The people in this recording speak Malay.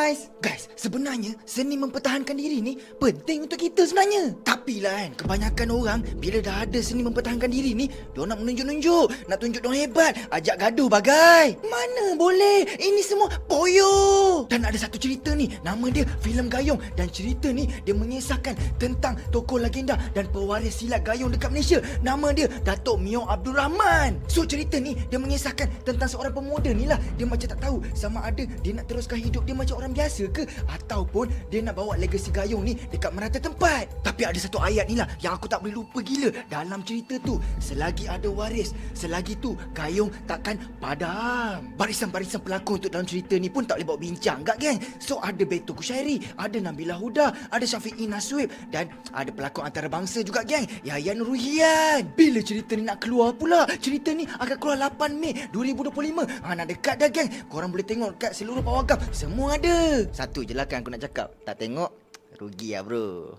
Guys, guys, sebenarnya seni mempertahankan diri ni penting untuk kita sebenarnya. Tapi lah kan, kebanyakan orang bila dah ada seni mempertahankan diri ni, dia nak menunjuk-nunjuk, nak tunjuk dia hebat, ajak gaduh bagai. Mana boleh? Ini semua poyo. Dan ada satu cerita ni, nama dia filem Gayung dan cerita ni dia mengisahkan tentang tokoh legenda dan pewaris silat gayung dekat Malaysia. Nama dia Datuk Mio Abdul Rahman. So cerita ni dia mengisahkan tentang seorang pemuda ni lah. Dia macam tak tahu sama ada dia nak teruskan hidup dia macam orang biasa ke ataupun dia nak bawa legasi gayung ni dekat merata tempat. Tapi ada satu ayat ni lah yang aku tak boleh lupa gila dalam cerita tu. Selagi ada waris, selagi tu gayung takkan padam. Barisan-barisan pelakon untuk dalam cerita ni pun tak boleh bawa bincang gak geng. So ada Beto Kushairi, ada Nabila Huda, ada Syafiqi Naswib dan ada pelakon antarabangsa juga geng. Yahya Nuruhian. Bila cerita ni nak keluar pula? Cerita ni akan keluar 8 Mei 2025. Ha, nak dekat dah geng. Korang boleh tengok kat seluruh pawagam. Semua ada. Satu je lah kan aku nak cakap. Tak tengok, rugi lah bro.